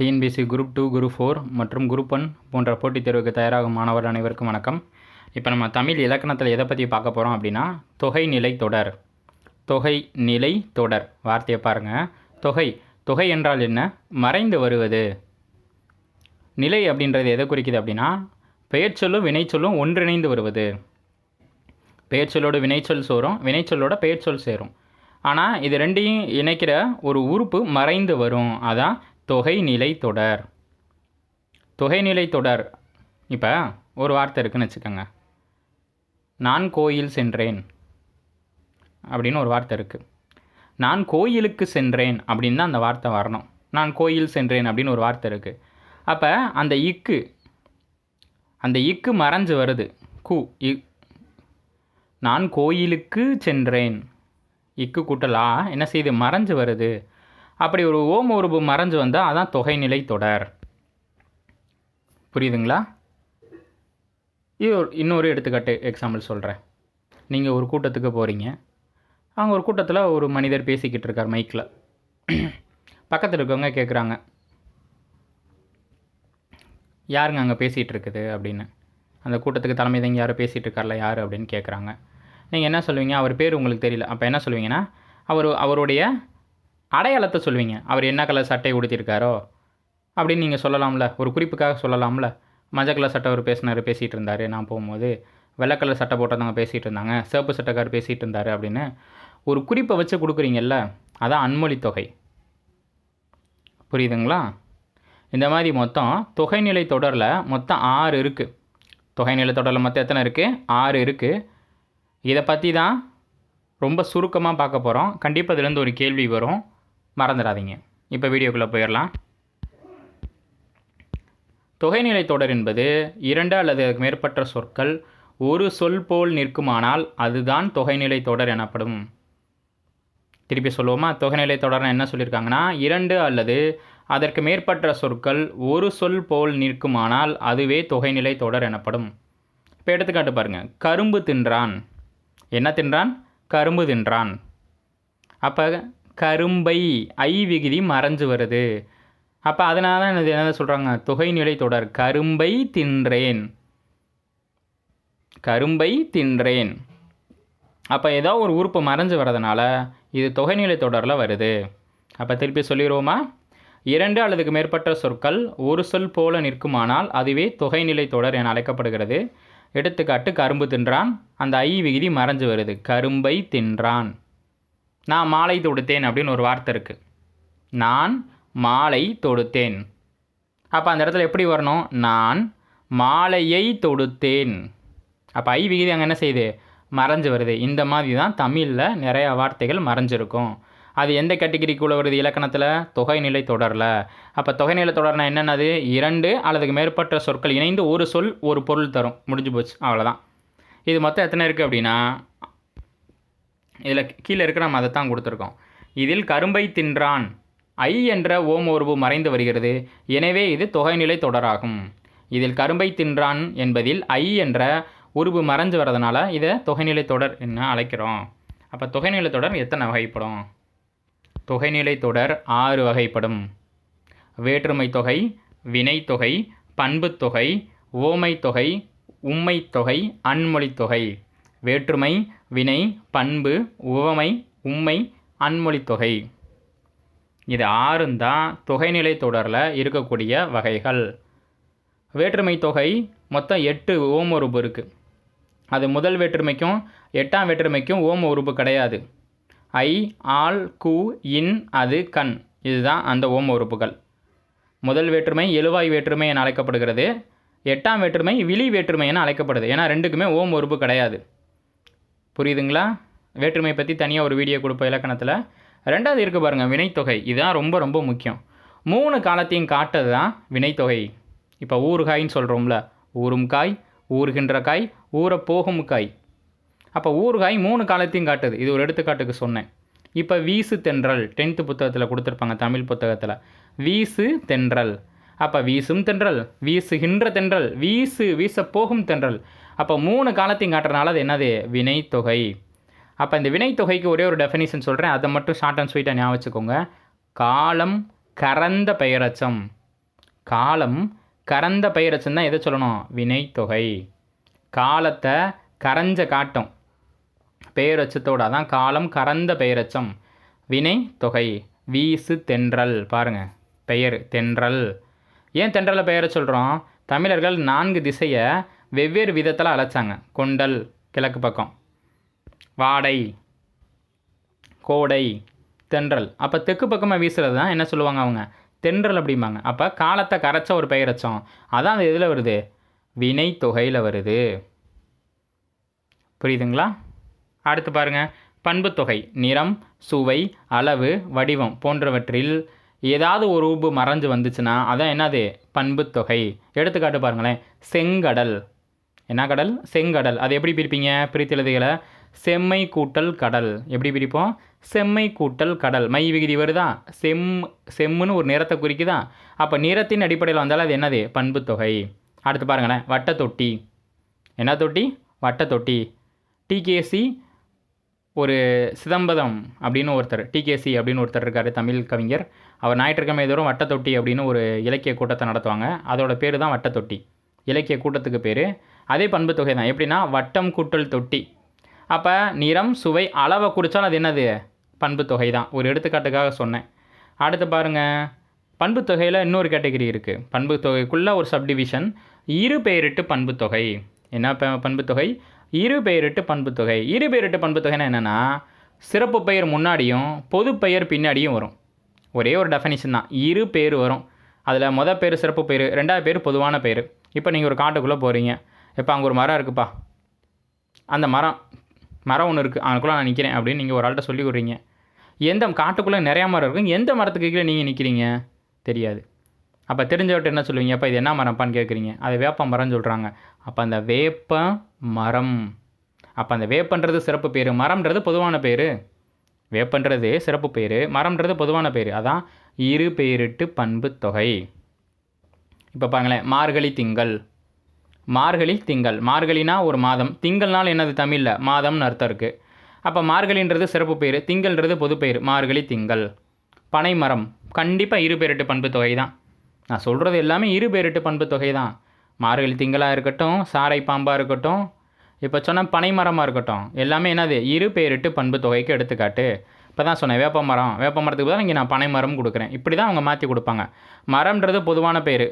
TNPSC group two group four மற்றும் group one போன்ற போட்டித் தேர்வுக்கு தயாராகும் மாணவர் அனைவருக்கும் வணக்கம். இப்போ நம்ம தமிழ் இலக்கணத்தில் எதை பற்றி பார்க்க போகிறோம் அப்படின்னா தொகை நிலை தொடர். தொகை நிலை தொடர். வார்த்தையை பாருங்கள் தொகை. தொகை என்றால் என்ன? மறைந்து வருவது. நிலை அப்படின்றது எதை குறிக்குது அப்படின்னா பெயர்ச்சொல்லும் வினைச்சொல்லும் ஒன்றிணைந்து வருவது. பெயர்ச்சொல்லோட வினைச்சொல் சேரும் வினைச்சொல்லோட பெயர்ச்சொல் சேரும். ஆனால் இது ரெண்டையும் இணைக்கிற ஒரு உறுப்பு மறைந்து வரும். அதான் தொகைநிலை தொடர். தொகைநிலை தொடர். இப்போ ஒரு வார்த்தை இருக்குன்னு வச்சுக்கோங்க. நான் கோயில் சென்றேன். அப்படின்னு ஒரு வார்த்தை இருக்குது நான் கோயிலுக்கு சென்றேன் அப்படின்னு தான் அந்த வார்த்தை வரணும். நான் கோயில் சென்றேன் அப்படின்னு ஒரு வார்த்தை இருக்குது அப்போ அந்த இக்கு அந்த இக்கு மறைஞ்சு வருது. கு இ. நான் கோயிலுக்கு சென்றேன். இக்கு கூட்டலா? என்ன செய்யுது மறைஞ்சு வருது. அப்படி ஒரு ஓம உருபு மறைஞ்சு வந்தால் அதான் தொகைநிலை தொடர். புரியுதுங்களா? இது ஒரு இன்னொரு எடுத்துக்காட்டு எக்ஸாம்பிள் சொல்கிறேன் நீங்கள் ஒரு கூட்டத்துக்கு போகிறீங்க அங்கே ஒரு கூட்டத்தில் ஒரு மனிதர் பேசிக்கிட்டு இருக்கார் மைக்கில் பக்கத்தில் இருக்கவங்க கேட்குறாங்க யாருங்க அங்கே பேசிகிட்டு இருக்குது? அப்படின்னு. அந்த கூட்டத்துக்கு தலைமை தங்கி யாரும் பேசிகிட்டு இருக்கார்ல யார் அப்படின்னு கேட்குறாங்க நீங்கள் என்ன சொல்லுவீங்க? அவர் பேர் உங்களுக்கு தெரியல. அப்போ என்ன சொல்லுவீங்கன்னா அவர் அவருடைய அடையாளத்தை சொல்லுவீங்க. அவர் என்ன கலர் சட்டை உடுத்திருக்காரோ அப்படின்னு நீங்கள் சொல்லலாம்ல. ஒரு குறிப்புக்காக சொல்லலாம்ல. மஞ்சள் கலர் சட்டை அவர் பேசினார் பேசிகிட்டு இருந்தார் நான் போகும்போது வெள்ளை கலர் சட்டை போட்டவங்க பேசிகிட்டு இருந்தாங்க சிவப்பு சட்டைக்கார் பேசிகிட்டு இருந்தார் அப்படின்னு ஒரு குறிப்பை வச்சு கொடுக்குறீங்கல்ல அதான் அன்மொழி தொகை. புரியுதுங்களா? இந்த மாதிரி மொத்தம் தொகைநிலை தொடரில் மொத்தம் ஆறு இருக்குது தொகைநிலை தொடரில் மொத்தம் எத்தனை இருக்குது ஆறு இருக்குது இதை பற்றி தான் ரொம்ப சுருக்கமாக பார்க்க போகிறோம் கண்டிப்பாக இதுலேருந்து ஒரு கேள்வி வரும். மறந்துடாதீங்க. இப்போ வீடியோக்குள்ளே போயிடலாம் தொகைநிலை தொடர் என்பது இரண்டு அல்லது அதுக்கு மேற்பட்ட சொற்கள் ஒரு சொல் போல் நிற்குமானால் அதுதான் தொகைநிலை தொடர் எனப்படும். திருப்பி சொல்லுவோமா? தொகைநிலை தொடர்னு என்ன சொல்லியிருக்காங்கன்னா இரண்டு அல்லது அதற்கு மேற்பட்ட சொற்கள் ஒரு சொல் போல் நிற்குமானால் அதுவே தொகைநிலை தொடர் எனப்படும். இப்போ எடுத்துக்காட்டு பாருங்கள் கரும்பு தின்றான். என்ன தின்றான்? கரும்பு தின்றான். அப்போ கரும்பை ஐ விகுதி மறைஞ்சு வருது. அப்போ அதனால தான் இது என்ன சொல்கிறாங்க தொகைநிலை தொடர். கரும்பை தின்றேன். கரும்பை தின்றேன். அப்போ ஏதோ ஒரு உறுப்பு மறைஞ்சு வரதுனால இது தொகைநிலை தொடரில் வருது. அப்போ திருப்பி சொல்லிடுவோமா இரண்டு அல்லதுக்கு மேற்பட்ட சொற்கள் ஒரு சொல் போல நிற்குமானால் அதுவே தொகைநிலை தொடர் என அழைக்கப்படுகிறது. எடுத்துக்காட்டு கரும்பு தின்றான். அந்த ஐ விகுதி மறைஞ்சு வருது. கரும்பை தின்றான். நான் மாலை தொடுத்தேன் அப்படின்னு ஒரு வார்த்தை இருக்குது நான் மாலை தொடுத்தேன். அப்போ அந்த இடத்துல எப்படி வரணும்? நான் மாலையை தொடுத்தேன். அப்போ ஐ விகுதி அங்கே என்ன செய்யுது? மறைஞ்சு வருது. இந்த மாதிரி தான் தமிழில் நிறையா வார்த்தைகள் மறைஞ்சிருக்கும். அது எந்த கேட்டகிரிக்குள்ளே வருது இலக்கணத்தில்? தொகைநிலை தொடரில். அப்போ தொகைநிலை தொடர்னா என்னென்னது? இரண்டு அல்லதுக்கு மேற்பட்ட சொற்கள் இணைந்து ஒரு சொல் ஒரு பொருள் தரும். முடிஞ்சு போச்சு. அவ்வளோதான் இது மொத்தம் எத்தனை இருக்குது அப்படின்னா இதில் கீழே இருக்கிற நம்ம அதை தான் கொடுத்துருக்கோம். இதில் கரும்பை தின்றான். ஐ என்ற ஓம் உருவு மறைந்து வருகிறது. எனவே இது தொகைநிலை தொடராகும். இதில் கரும்பை தின்றான் என்பதில் ஐ என்ற உருவு மறைஞ்சு வரதுனால இதை தொகைநிலை தொடர் என்ன அழைக்கிறோம். அப்போ தொகைநிலை தொடர் எத்தனை வகைப்படும்? தொகைநிலை தொடர் ஆறு வகைப்படும். வேற்றுமை தொகை வினைத்தொகை பண்புத்தொகை ஓமை தொகை உம்மை தொகை அன்மொழி தொகை. வேற்றுமை வினை பண்பு உவமை உம்மை அன்மொழி தொகை இது ஆறும் தான் தொகைநிலை தொடரில் இருக்கக்கூடிய வகைகள். வேற்றுமை தொகை மொத்தம் எட்டு ஓம உறுப்பு இருக்குது அது முதல் வேற்றுமைக்கும் எட்டாம் வேற்றுமைக்கும் ஓம உறுப்பு கிடையாது. ஐ ஆல் கு இன் அது கண். இதுதான் அந்த ஓம உறுப்புகள். முதல் வேற்றுமை எழுவாய் வேற்றுமை என அழைக்கப்படுகிறது. எட்டாம் வேற்றுமை விழி வேற்றுமை என அழைக்கப்படுது. ஏன்னா ரெண்டுக்குமே ஓம் உறுப்பு கிடையாது. புரியுதுங்களா? வேற்றுமை பற்றி தனியாக ஒரு வீடியோ கொடுப்போம் இலக்கணத்தில். ரெண்டாவது இருக்குது பாருங்கள் வினைத்தொகை. இதுதான் ரொம்ப ரொம்ப முக்கியம். மூணு காலத்தையும் காட்டுறது தான் வினைத்தொகை. இப்போ ஊறுகாய்னு சொல்கிறோம்ல ஊறும் காய் ஊறுகின்ற காய் ஊற போகும் காய். அப்போ ஊறுகாய் மூணு காலத்தையும் காட்டுது. இது ஒரு எடுத்துக்காட்டுக்கு சொன்னேன். இப்போ வீசு தென்றல் டென்த்து புத்தகத்தில் கொடுத்துருப்பாங்க தமிழ் புத்தகத்தில். வீசு தென்றல். அப்போ வீசும் தென்றல் வீசுகின்ற தென்றல் வீசு வீச போகும் தென்றல். அப்போ மூணு காலத்தையும் காட்டுறதுனால அது என்னது? வினைத்தொகை. அப்போ இந்த வினைத்தொகைக்கு ஒரே ஒரு டெஃபினிஷன் சொல்கிறேன் அதை மட்டும் ஷார்ட் அண்ட் ஸ்வீட்டாக ஞாபகம் வச்சுக்கோங்க. காலம் கறந்த பெயரச்சம். காலம் கறந்த பெயரச்சம் தான் எதை சொல்லணும்? வினைத்தொகை. காலத்தை கரைஞ்ச காட்டும். பெயரச்சத்தோட அதான் காலம் கறந்த பெயரச்சம். வினை தொகை வீசு தென்றல். பாருங்க. பெயர் தென்றல். ஏன் தென்றலை பெயரை சொல்கிறோம் தமிழர்கள் நான்கு திசையை வெவ்வேறு விதத்தில் அழைச்சாங்க. கொண்டல் கிழக்கு பக்கம். வாடை கோடை தென்றல். அப்போ தெற்கு பக்கமாக வீசுறது தான் என்ன சொல்லுவாங்க அவங்க? தென்றல் அப்படிம்பாங்க. அப்போ காலத்தை கரைச்ச ஒரு பெயரச்சம் அதான் அது எதில் வருது. வினை தொகையில் வருது. புரியுதுங்களா? அடுத்து பாருங்கள் பண்புத்தொகை நிறம் சுவை அளவு வடிவம் போன்றவற்றில் ஏதாவது ஒரு உப்பு மறைஞ்சு வந்துச்சுன்னா அதான் என்னது? பண்புத்தொகை எடுத்துக்காட்டு பாருங்களேன். செங்கடல். என்ன கடல்? செங்கடல். அது எப்படி பிரிப்பீங்க? பிரித்தழுதுகளை செம்மை கூட்டல் கடல். எப்படி பிரிப்போம்? செம்மை கூட்டல் கடல். மை விகுதி வருதா செம் செம்முன்னு ஒரு நிறத்தை குறிக்குதா? அப்போ நிறத்தின் அடிப்படையில் வந்தாலும் அது என்னது? பண்புத்தொகை அடுத்து பாருங்களேன். வட்ட தொட்டி. என்ன தொட்டி? வட்ட தொட்டி. டிகேசி ஒரு சிதம்பரம் அப்படின்னு ஒருத்தர் டிகேசி அப்படின்னு ஒருத்தர் இருக்கார் தமிழ் கவிஞர். அவர் ஞாயிற்றுக்கிழமை தோறும் வட்டத்தொட்டி அப்படின்னு ஒரு இலக்கிய கூட்டத்தை நடத்துவாங்க. அதோட பேர் தான் வட்டத்தொட்டி இலக்கிய கூட்டத்துக்கு பேர் அதே பண்பு தொகை தான். எப்படின்னா வட்டம் கூட்டல் தொட்டி. அப்போ நிறம் சுவை அளவை குறித்தாலும் அது என்னது? பண்பு தொகை தான். ஒரு எடுத்துக்காட்டுக்காக சொன்னேன். அடுத்து பாருங்கள் பண்பு தொகையில் இன்னொரு கேட்டகரி இருக்குது பண்பு தொகைக்குள்ளே ஒரு சப்டிவிஷன் இரு பெயரிட்டு பண்பு தொகை என்ன பண்பு தொகை இரு பெயரிட்டு பண்பு தொகை இரு பெயரிட்டு பண்பு தொகைன்னா என்னென்னா சிறப்பு பெயர் முன்னாடியும் பொது பெயர் பின்னாடியும் வரும். ஒரே ஒரு டெஃபனிஷன் தான். இரு பேர் வரும். அதில் மொதல் பேர் சிறப்பு பேர் ரெண்டாவது பேர் பொதுவான பேர். இப்போ நீங்கள் ஒரு காட்டுக்குள்ளே போகிறீங்க இப்போ அங்கே ஒரு மரம் இருக்குப்பா. அந்த மரம் மரம் ஒன்று இருக்குது அதுக்குள்ளே நான் நிற்கிறேன் அப்படின்னு நீங்கள் ஒரு ஆள்கிட்ட சொல்லி விட்றீங்க. எந்த காட்டுக்குள்ளே நிறையா மரம் இருக்கும் எந்த மரத்துக்கு கீழே நீங்கள் நிற்கிறீங்க தெரியாது. அப்போ தெரிஞ்சவர்கிட்ட என்ன சொல்லுவீங்க? அப்போ இது என்ன மரம்ப்பான்னு கேட்குறீங்க அது வேப்ப மரம்னு சொல்கிறாங்க அப்போ அந்த வேப்ப மரம். அப்போ அந்த வேப்பன்றது சிறப்பு பேர். மரம்ன்றது பொதுவான பேர். வேப்பன்றது சிறப்பு பேர். மரம்ன்றது பொதுவான பேர். அதான் இரு பெயரிட்டு பண்பு தொகை. இப்போ பாருங்களேன் மார்கழி திங்கள். மார்கழி திங்கள். மார்கழினா ஒரு மாதம். திங்கள்னால் என்னது தமிழில்? மாதம்னு அர்த்தம் இருக்குது அப்போ மார்கழின்றது சிறப்பு பேர். திங்கள்ன்றது பொதுப்பெயர் மார்கழி திங்கள். பனைமரம். கண்டிப்பாக இரு பேரிட்டு பண்பு தொகை தான் நான் சொல்கிறது எல்லாமே இரு பேரிட்டு பண்பு தொகை தான் மார்கழி திங்களாக இருக்கட்டும் சாரை பாம்பாக இருக்கட்டும் இப்போ சொன்னால் பனைமரமாக இருக்கட்டும் எல்லாமே என்னது? இரு பேரிட்டு பண்பு தொகைக்கு எடுத்துக்காட்டு. இப்போ தான் சொன்னேன் வேப்ப மரம் வேப்ப மரத்துக்கு பதிலாக இங்கே நான் பனைமரம் கொடுக்குறேன். இப்படி தான் அவங்க மாற்றி கொடுப்பாங்க. மரம்ன்றது பொதுவான பேர்.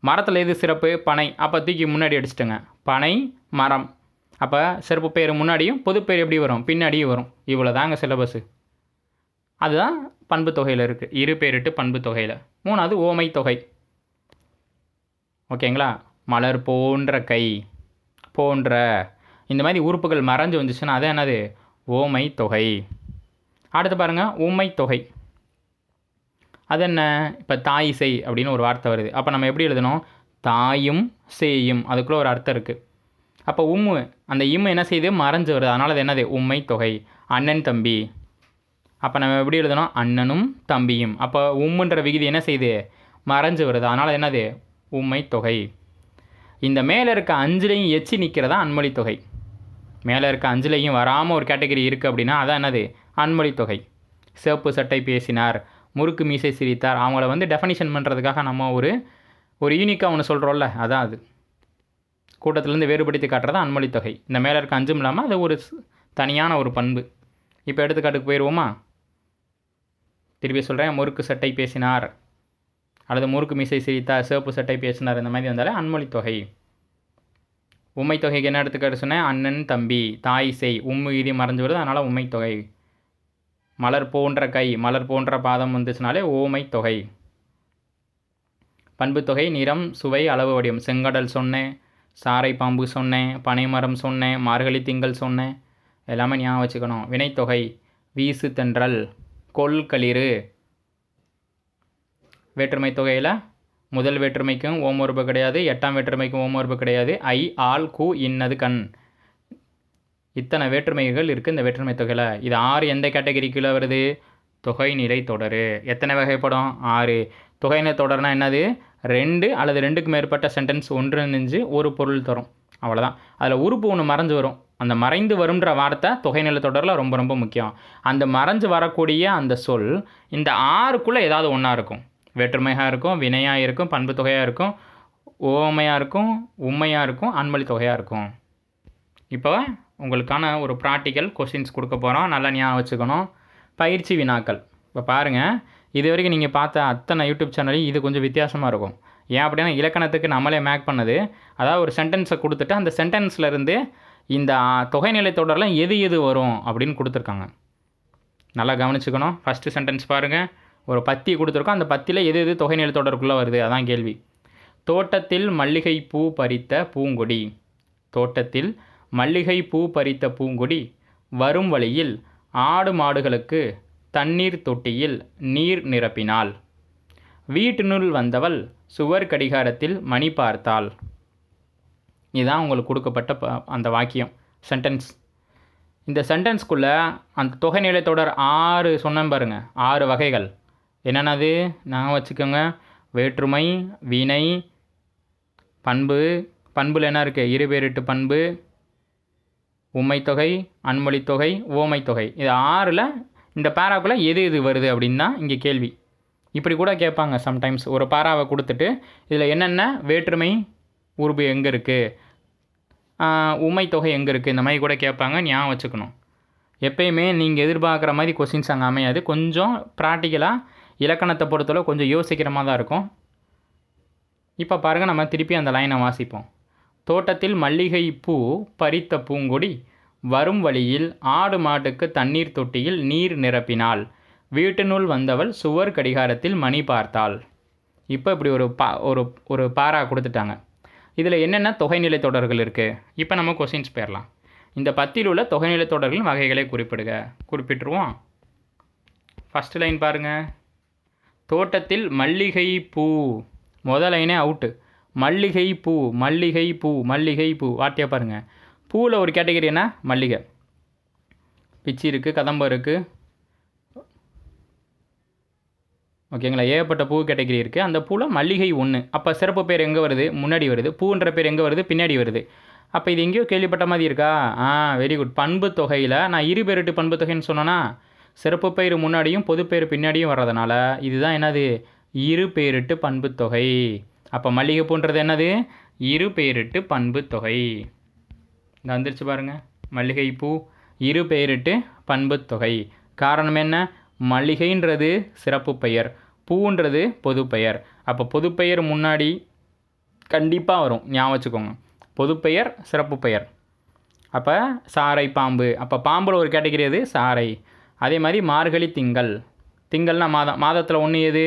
மரத்தில் எது சிறப்பு? பனை. அப்போ தூக்கி முன்னாடி அடிச்சிட்டுங்க. பனை மரம். அப்போ சிறப்பு பேர் முன்னாடியும் பொது பேர் எப்படி வரும்? பின்னாடியும் வரும். இவ்வளோ தாங்க சிலபஸு அதுதான் பண்பு தொகையில் இருக்குது இரு பேரிட்டு பண்பு தொகையில். மூணாவது ஓமை தொகை. ஓகேங்களா? மலர் போன்ற கை போன்ற. இந்த மாதிரி உறுப்புகள் மறைஞ்சு வந்துச்சுன்னா அது என்னது? ஓமை தொகை. அடுத்து பாருங்கள் உம்மை தொகை. அது என்ன இப்போ தாய் செய் அப்படின்னு ஒரு வார்த்தை வருது. அப்போ நம்ம எப்படி எழுதணும்? தாயும் சேயும். அதுக்குள்ளே ஒரு அர்த்தம் இருக்குது அப்போ உம்மு அந்த இம்மு என்ன செய்யுது மறைஞ்சு வருது. அதனால் அது என்னது? உம்மை தொகை. அண்ணன் தம்பி. அப்போ நம்ம எப்படி எழுதணும்? அண்ணனும் தம்பியும். அப்போ உம்முன்ற விகுதி என்ன செய்யுது மறைஞ்சு வருது. அதனால் என்னது? உம்மை தொகை. இந்த மேலே இருக்க அஞ்சுலையும் எச்சி நிற்கிறதா அன்மொழி தொகை. மேலே இருக்க அஞ்சுலையும் வராமல் ஒரு கேட்டகரி இருக்குது அப்படின்னா அதான் என்னது? அன்மொழி தொகை. சிவப்பு சட்டை பேசினார். முறுக்கு மீசை சிரித்தார். அவங்கள வந்து டெஃபனிஷன் பண்ணுறதுக்காக நம்ம ஒரு ஒரு யூனிக்காக ஒன்று சொல்கிறோம்ல அதான் அது. கூட்டத்திலேருந்து வேறுபடுத்தி காட்டுறது அன்மொழி தொகை. இந்த மேலே இருக்க அஞ்சும் இல்லாமல் அது ஒரு ஸ்- தனியான ஒரு பண்பு. இப்போ எடுத்துக்காட்டுக்கு போயிடுவோமா திருப்பி சொல்கிறேன் முறுக்கு சட்டை பேசினார். அல்லது முறுக்கு மீசை சிரித்தார் சிவப்பு சட்டை பேசினார் இந்த மாதிரி வந்தாலே அன்மொழி தொகை. உம்மை தொகைக்கு என்ன எடுத்துக்காட்டு சொன்னேன்? அண்ணன் தம்பி தாய் செய். உம்மு இது மறைஞ்சு வருது அதனால் உண்மைத்தொகை தொகை. மலர் போன்ற கை மலர் போன்ற பாதம் வந்துச்சுனாலே ஓமை தொகை. பண்பு தொகை நிறம் சுவை அளவு வடிவம். செங்கடல் சொன்னேன் சாரை பாம்பு சொன்னேன் பனைமரம் சொன்னேன் மார்கழி திங்கள் சொன்னேன் எல்லாமே ஞாபகம் வச்சுக்கணும். வினைத்தொகை வீசு தென்றல் கொல் களிறு. வேற்றுமை தொகையில் முதல் வேற்றுமைக்கும் ஓமொருப்பு கிடையாது எட்டாம் வேற்றுமைக்கும் ஓமோர்பு கிடையாது. ஐ ஆல் கு இன்னது கண். இத்தனை வேற்றுமைகள் இருக்குது இந்த வேற்றுமை தொகையில். இது ஆறு எந்த கேட்டகரிக்குள்ளே வருது? தொகைநிலை தொடர். எத்தனை வகைப்படும்? ஆறு. தொகைநிலை தொடர்னா என்னது? ரெண்டு அல்லது ரெண்டுக்கு மேற்பட்ட சென்டென்ஸ் ஒன்று நெஞ்சு ஒரு பொருள் தரும். அவ்வளோதான் அதில் உறுப்பு ஒன்று மறைஞ்சு வரும். அந்த மறைந்து வரும்ன்ற வார்த்தை தொகைநிலை தொடரில் ரொம்ப ரொம்ப முக்கியம். அந்த மறைஞ்சு வரக்கூடிய அந்த சொல் இந்த ஆறுக்குள்ளே ஏதாவது ஒன்றா இருக்கும். வேற்றுமையாக இருக்கும் வினையாக இருக்கும் பண்பு தொகையாக இருக்கும் ஓமையாக இருக்கும் உண்மையாக இருக்கும் அன்மொழி தொகையாக இருக்கும். இப்போ உங்களுக்கான ஒரு ப்ராக்டிக்கல் கொஷின்ஸ் கொடுக்க போகிறோம் நல்லா ஞாபகம் வச்சுக்கணும். பயிற்சி வினாக்கள். இப்போ பாருங்கள் இது வரைக்கும் நீங்கள் பார்த்த அத்தனை யூடியூப் சேனலையும் இது கொஞ்சம் வித்தியாசமாக இருக்கும். ஏன் அப்படின்னா இலக்கணத்துக்கு நம்மளே மேக் பண்ணது. அதாவது ஒரு சென்டென்ஸை கொடுத்துட்டு அந்த சென்டென்ஸ்லேருந்து இந்த தொகை தொகைநிலை தொடரில் எது எது வரும் அப்படின்னு கொடுத்துருக்காங்க. நல்லா கவனிச்சுக்கணும். ஃபஸ்ட்டு சென்டென்ஸ் பாருங்கள் ஒரு பத்தி கொடுத்துருக்கோம். அந்த பத்தியில் எது எது தொகைநிலை தொடருக்குள்ளே வருது? அதான் கேள்வி. தோட்டத்தில் மல்லிகை பூ பறித்த பூங்கொடி. தோட்டத்தில் மல்லிகை பூ பறித்த பூங்கொடி வரும் வழியில் ஆடு மாடுகளுக்கு தண்ணீர் தொட்டியில் நீர் நிரப்பினாள். வீட்டினுள் வந்தவள் சுவர் கடிகாரத்தில் மணி பார்த்தாள். இதுதான் உங்களுக்கு கொடுக்கப்பட்ட ப- அந்த வாக்கியம் சென்டென்ஸ் இந்த சென்டென்ஸ்குள்ளே அந்த தொகை தொடர் ஆறு சொன்னேன் பாருங்க ஆறு வகைகள். என்னென்னது? நான் வச்சுக்கோங்க. வேற்றுமை வினை பண்பு. பண்பில் என்ன இருக்குது இருபேரிட்டு பண்பு. உம்மைத்தொகை அன்மொழித்தொகை ஓமைத்தொகை இது ஆறில் இந்த பேராக்குள்ளே எது எது வருது அப்படின்னு தான் இங்கே கேள்வி. இப்படி கூட கேட்பாங்க சம்டைம்ஸ் ஒரு பாராவை கொடுத்துட்டு இதில் என்னென்ன? வேற்றுமை உருபு எங்கே இருக்குது உம்மைத்தொகை எங்கே இருக்குது இந்த மாதிரி கூட கேட்பாங்க ஞாபகம் வச்சுக்கணும். எப்பயுமே நீங்கள் எதிர்பார்க்குற மாதிரி கொஸ்டின்ஸ் அங்கே அமையாது. கொஞ்சம் ப்ராக்டிக்கலாக இலக்கணத்தை பொறுத்தளவு கொஞ்சம் யோசிக்கிற மாதிரி தான் இருக்கும். இப்போ பாருங்கள் நம்ம திருப்பி அந்த லைனை வாசிப்போம். தோட்டத்தில் மல்லிகை பூ பறித்த பூங்கொடி வரும் வழியில் ஆடு மாட்டுக்கு தண்ணீர் தொட்டியில் நீர் நிரப்பினாள். வீட்டினுள் வந்தவள் சுவர் கடிகாரத்தில் மணி பார்த்தாள். இப்போ இப்படி ஒரு பா ஒரு ஒரு பாரா கொடுத்துட்டாங்க. இதில் என்னென்ன தொகைநிலை தொடர்கள் இருக்குது இப்போ நம்ம கொஸ்டின்ஸ் போயிடலாம். இந்த பத்தியில் உள்ள தொகைநிலை தொடர்களின் வகைகளை குறிப்பிடுக. குறிப்பிட்டுருவோம். ஃபஸ்ட்டு லைன் பாருங்கள் தோட்டத்தில் மல்லிகை பூ முதல் லைனே அவுட்டு மல்லிகை பூ மல்லிகை பூ மல்லிகை பூ வார்த்தையாக பாருங்கள் பூவில் ஒரு கேட்டகரி என்ன? மல்லிகை. பிச்சி இருக்குது கதம்பம் இருக்குது ஓகேங்களா? ஏகப்பட்ட பூ கேட்டகிரி இருக்குது அந்த பூவில் மல்லிகை ஒன்று அப்போ சிறப்பு பேர் எங்கே வருது? முன்னாடி வருது. பூன்ற பேர் எங்கே வருது? பின்னாடி வருது. அப்போ இது எங்கேயோ கேள்விப்பட்ட மாதிரி இருக்கா? ஆ வெரி குட் பண்பு தொகையில் நான் இரு பேருட்டு பண்பு தொகைன்னு சொன்னேன்னா சிறப்பு பெயர் முன்னாடியும் பொது பின்னாடியும் வர்றதுனால இதுதான் என்னது? இரு பேரிட்டு பண்பு தொகை. அப்போ மல்லிகை பூன்றது என்னது? இரு பெயரிட்டு பண்பு தொகை. இந்த வந்துருச்சு பாருங்கள் மல்லிகை பூ இரு பெயரிட்டு பண்பு தொகை. காரணம் என்ன? மல்லிகைன்றது சிறப்பு பெயர். பூன்றது பொது பெயர். அப்போ பொதுப்பெயர் முன்னாடி கண்டிப்பாக வரும். ஞாபகம் வச்சுக்கோங்க. பொதுப்பெயர் சிறப்பு பெயர். அப்போ சாரை பாம்பு. அப்போ பாம்பில் ஒரு கேட்டகரி எது? சாரை அதே மாதிரி மார்கழி திங்கள். திங்கள்னால் மாதம். மாதத்தில் ஒன்று எது?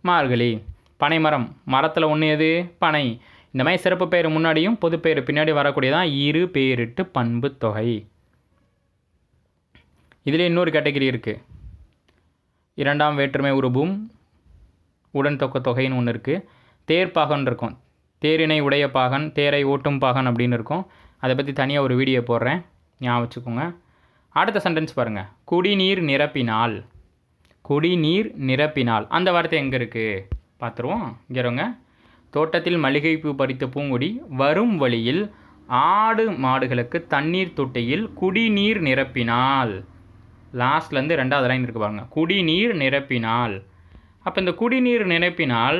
மார்கழி. பனைமரம். மரத்தில் ஒன்று எது? பனை. இந்த மாதிரி சிறப்பு பெயர் முன்னாடியும் பொது பெயர் பின்னாடி வரக்கூடியதான் இரு பேரிட்டு பண்பு தொகை. இதில் இன்னொரு கேட்டகரி இருக்குது இரண்டாம் வேற்றுமை உருபும் உடன் தொக்க தொகைன்னு ஒன்று இருக்குது தேர்ப்பாகன் இருக்கும். தேரினை உடைய பாகன் தேரை ஓட்டும் பாகன் அப்படின்னு இருக்கும். அதை பற்றி தனியாக ஒரு வீடியோ போடுறேன். ஞாபகம் வச்சுக்கோங்க. அடுத்த சென்டென்ஸ் பாருங்கள் குடிநீர் நிரப்பினால். குடிநீர் நிரப்பினால். அந்த வார்த்தை எங்கே இருக்குது பார்த்துருவோம். இங்கே தோட்டத்தில் மல்லிகை பூ பறித்த பூங்கொடி வரும் வழியில் ஆடு மாடுகளுக்கு தண்ணீர் தொட்டியில் குடிநீர் நிரப்பினால். லாஸ்ட்லேருந்து ரெண்டாவது லைன் இருக்கு பாருங்கள் குடிநீர் நிரப்பினால். அப்போ இந்த குடிநீர் நிரப்பினால்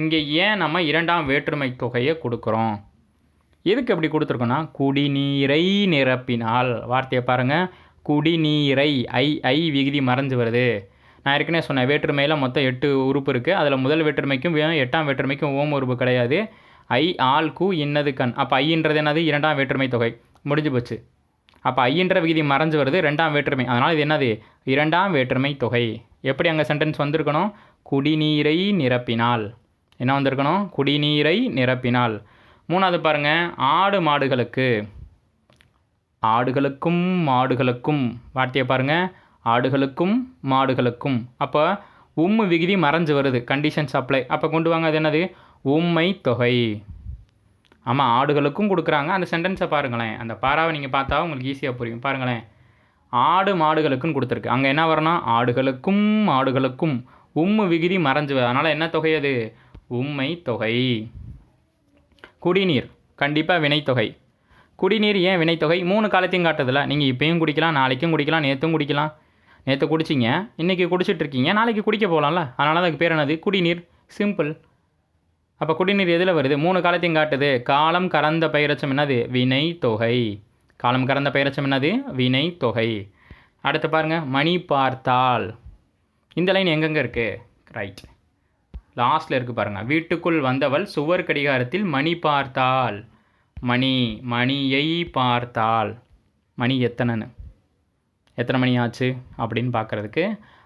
இங்கே ஏன் நம்ம இரண்டாம் வேற்றுமை தொகையை கொடுக்குறோம்? எதுக்கு எப்படி கொடுத்துருக்கோன்னா குடிநீரை நிரப்பினால். வார்த்தையை பாருங்கள் குடிநீரை ஐ ஐ விகுதி மறைஞ்சு வருது. நான் ஏற்கனவே சொன்னேன் வேற்றுமையில் மொத்தம் எட்டு உறுப்பு இருக்குது அதில் முதல் வேற்றுமைக்கும் எட்டாம் வேற்றுமைக்கும் ஓம் உறுப்பு கிடையாது. ஐ ஆல் கு இன்னது கண். அப்போ ஐன்றது என்னது? இரண்டாம் வேற்றுமை தொகை. முடிஞ்சு போச்சு. அப்போ ஐன்ற விகுதி மறைஞ்சு வருது ரெண்டாம் வேற்றுமை. அதனால் இது என்னது? இரண்டாம் வேற்றுமை தொகை. எப்படி அங்கே சென்டென்ஸ் வந்திருக்கணும்? குடிநீரை நிரப்பினால். என்ன வந்திருக்கணும்? குடிநீரை நிரப்பினால். மூணாவது பாருங்க ஆடு மாடுகளுக்கு. ஆடுகளுக்கும் மாடுகளுக்கும். வார்த்தையை பாருங்கள் ஆடுகளுக்கும் மாடுகளுக்கும். அப்போ உம்மு விகுதி மறைஞ்சு வருது கண்டிஷன் சப்ளை அப்போ கொண்டு வாங்க அது என்னது? உம்மை தொகை. ஆமாம் ஆடுகளுக்கும் கொடுக்குறாங்க. அந்த சென்டென்ஸை பாருங்களேன். அந்த பாராவை நீங்கள் பார்த்தா உங்களுக்கு ஈஸியாக புரியும். பாருங்களேன். ஆடு மாடுகளுக்குன்னு கொடுத்துருக்கு. அங்கே என்ன வரணும்? ஆடுகளுக்கும் மாடுகளுக்கும். உம்மு விகுதி மறைஞ்சு அதனால் என்ன தொகை அது? உம்மை தொகை. குடிநீர். கண்டிப்பாக வினைத்தொகை. குடிநீர் ஏன் வினைத்தொகை? மூணு காலத்தையும் காட்டுதில்ல. நீங்கள் இப்போயும் குடிக்கலாம் நாளைக்கும் குடிக்கலாம் நேற்றும் குடிக்கலாம். நேற்று குடிச்சிங்க இன்றைக்கி குடிச்சிட்டு இருக்கீங்க நாளைக்கு குடிக்க போகலாம்ல அதனால தான் அதுக்கு பேர் என்னது? குடிநீர். சிம்பிள் அப்போ குடிநீர் எதில் வருது? மூணு காலத்தையும் காட்டுது. காலம் கறந்த பயிரச்சம் என்னது? வினை தொகை. காலம் கறந்த பயிரச்சம் என்னது? வினை தொகை. அடுத்து பாருங்கள் மணி பார்த்தால். இந்த லைன் எங்கெங்கே இருக்குது ரைட் லாஸ்ட்டில் இருக்குது பாருங்கள் வீட்டுக்குள் வந்தவள் சுவர் கடிகாரத்தில் மணி பார்த்தாள் மணி மணியை பார்த்தாள் மணி எத்தனைன்னு. எத்தனை மணி ஆச்சு அப்படின்னு பார்க்குறதுக்கு.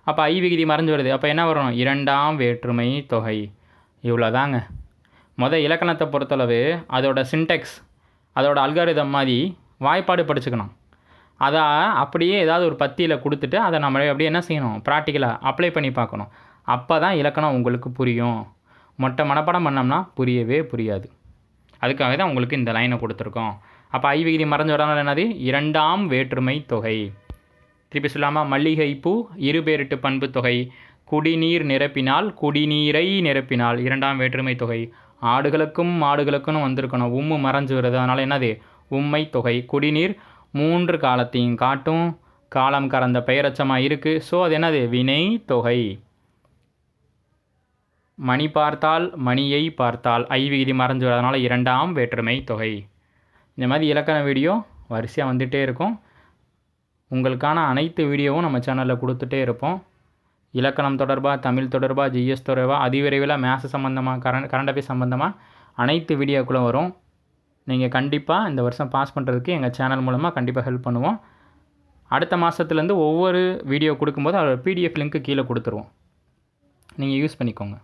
அப்போ ஐ விகுதி மறைஞ்சு வருது. அப்போ என்ன வரும்? இரண்டாம் வேற்றுமை தொகை. இவ்வளோதாங்க மொதல் இலக்கணத்தை பொறுத்தளவு அதோட சின்டெக்ஸ் அதோட அல்காரிதம் மாதிரி வாய்ப்பாடு படிச்சுக்கணும். அதை அப்படியே ஏதாவது ஒரு பத்தியில் கொடுத்துட்டு அதை நம்ம அப்படியே என்ன செய்யணும்? ப்ராக்டிக்கலாக அப்ளை பண்ணி பார்க்கணும். அப்போ தான் இலக்கணம் உங்களுக்கு புரியும். மொட்டை மனப்பாடம் பண்ணோம்னா புரியவே புரியாது. அதுக்காக தான் உங்களுக்கு இந்த லைனை கொடுத்துருக்கோம். அப்போ ஐ விகுதி மறைஞ்சு வரனால என்னது? இரண்டாம் வேற்றுமை தொகை. திருப்பி சொல்லாமல் மல்லிகைப்பூ இருபேரிட்டு பண்பு தொகை குடிநீர் நிரப்பினால் குடிநீரை நிரப்பினால் இரண்டாம் வேற்றுமை தொகை. ஆடுகளுக்கும் மாடுகளுக்கும் வந்திருக்கணும். உம்மு மறைஞ்சு வருது. அதனால் என்னது? உம்மை தொகை. குடிநீர் மூன்று காலத்தையும் காட்டும். காலம் கறந்த பெயரச்சமாக இருக்குது ஸோ அது என்னது? வினை தொகை. மணி பார்த்தால் மணியை பார்த்தால். ஐ விகுதி மறைஞ்சு வரதுனால இரண்டாம் வேற்றுமை தொகை. இந்த மாதிரி இலக்கண வீடியோ வரிசையாக வந்துகிட்டே இருக்கும். உங்களுக்கான அனைத்து வீடியோவும் நம்ம சேனலில் கொடுத்துட்டே இருப்போம். இலக்கணம் தொடர்பாக தமிழ் தொடர்பாக ஜிஎஸ் தொடர்பாக அதிவிரைவில் மேத்ஸ் சம்மந்தமாக கரண்ட் கரண்ட் அஃபேர்ஸ் சம்மந்தமாக அனைத்து வீடியோக்களும் வரும். நீங்கள் கண்டிப்பாக இந்த வருஷம் பாஸ் பண்ணுறதுக்கு எங்கள் சேனல் மூலமாக கண்டிப்பாக ஹெல்ப் பண்ணுவோம். அடுத்த மாதத்துலேருந்து ஒவ்வொரு வீடியோ கொடுக்கும்போது அதோட பிடிஎஃப் லிங்க்கு கீழே கொடுத்துருவோம். நீங்கள் யூஸ் பண்ணிக்கோங்க.